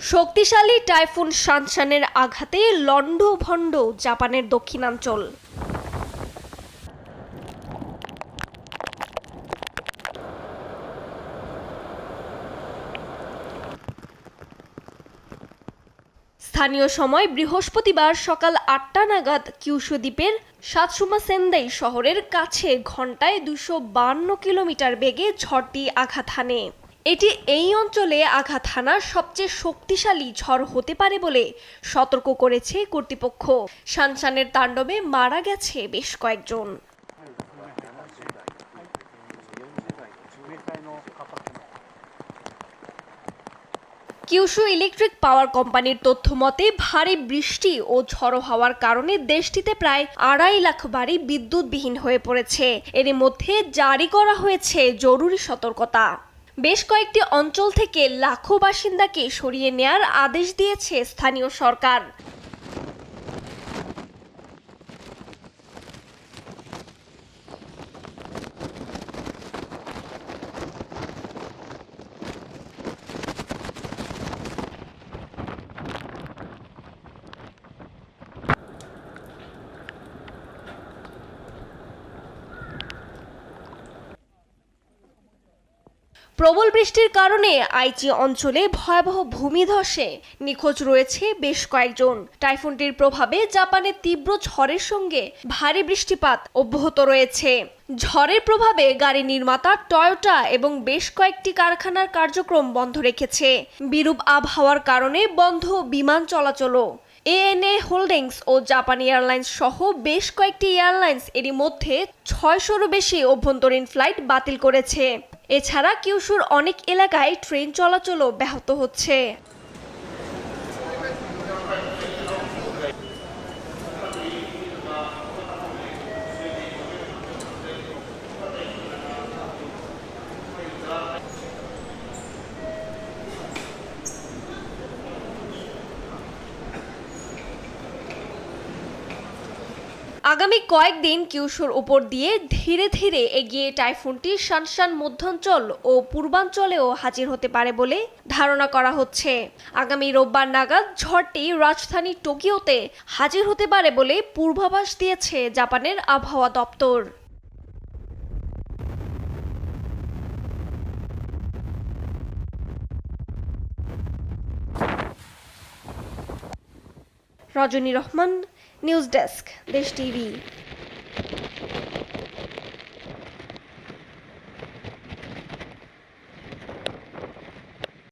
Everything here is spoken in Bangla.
শক্তিশালী টাইফুন সানশানের আঘাতে লণ্ডভণ্ড জাপানের দক্ষিণাঞ্চল। স্থানীয় সময় বৃহস্পতিবার সকাল আটটা নাগাদ কিউশু দ্বীপের সাতসুমা সেন্দাই শহরের কাছে ঘন্টায় দুশো কিলোমিটার বেগে ঝড়টি আঘাত হানে। এটি এই অঞ্চলে আঘাত হানার সবচেয়ে শক্তিশালী ঝড় হতে পারে বলে সতর্ক করেছে কর্তৃপক্ষ। শানশানের তাণ্ডবে মারা গেছে বেশ কয়েকজন। কিউশু ইলেকট্রিক পাওয়ার কোম্পানির তথ্য মতে, ভারী বৃষ্টি ও ঝড়ো হওয়ার কারণে দেশটিতে প্রায় আড়াই লাখ বাড়ি বিদ্যুৎবিহীন হয়ে পড়েছে। এর মধ্যে জারি করা হয়েছে জরুরি সতর্কতা। বেশ কয়েকটি অঞ্চল থেকে লাখো বাসিন্দাকে সরিয়ে নেয়ার আদেশ দিয়েছে স্থানীয় সরকার। প্রবল বৃষ্টির কারণে আইচি অঞ্চলে ভয়াবহ ভূমিধসে নিখোঁজ রয়েছে বেশ কয়েকজন। টাইফুনটির প্রভাবে জাপানের তীব্র ঝড়ের সঙ্গে ভারী বৃষ্টিপাত অব্যাহত রয়েছে। ঝড়ের প্রভাবে গাড়ি নির্মাতা টয়োটা এবং বেশ কয়েকটি কারখানার কার্যক্রম বন্ধ রেখেছে। বিরূপ আবহাওয়ার কারণে বন্ধ বিমান চলাচলও। এএনএ হোল্ডিংস ও জাপান এয়ারলাইন্স সহ বেশ কয়েকটি এয়ারলাইন্স এরই মধ্যে ছয়শোরও বেশি অভ্যন্তরীণ ফ্লাইট বাতিল করেছে। এছাড়া কিউশুর অনেক এলাকায় ট্রেন চলাচলও ব্যাহত হচ্ছে। আগামী কয়েকদিন কিউশুর উপর দিয়ে ধীরে ধীরে এগিয়ে টাইফুনটি শানশান মধ্যাঞ্চল ও পূর্বাঞ্চলেও হাজির হতে পারে বলে ধারণা করা হচ্ছে। আগামী রোববার নাগাদ ঝড়টি রাজধানী টোকিওতে হাজির হতে পারে বলে পূর্বাভাস দিয়েছে জাপানের আবহাওয়া দপ্তর। রজনী Rahman News Desk, Dish TV.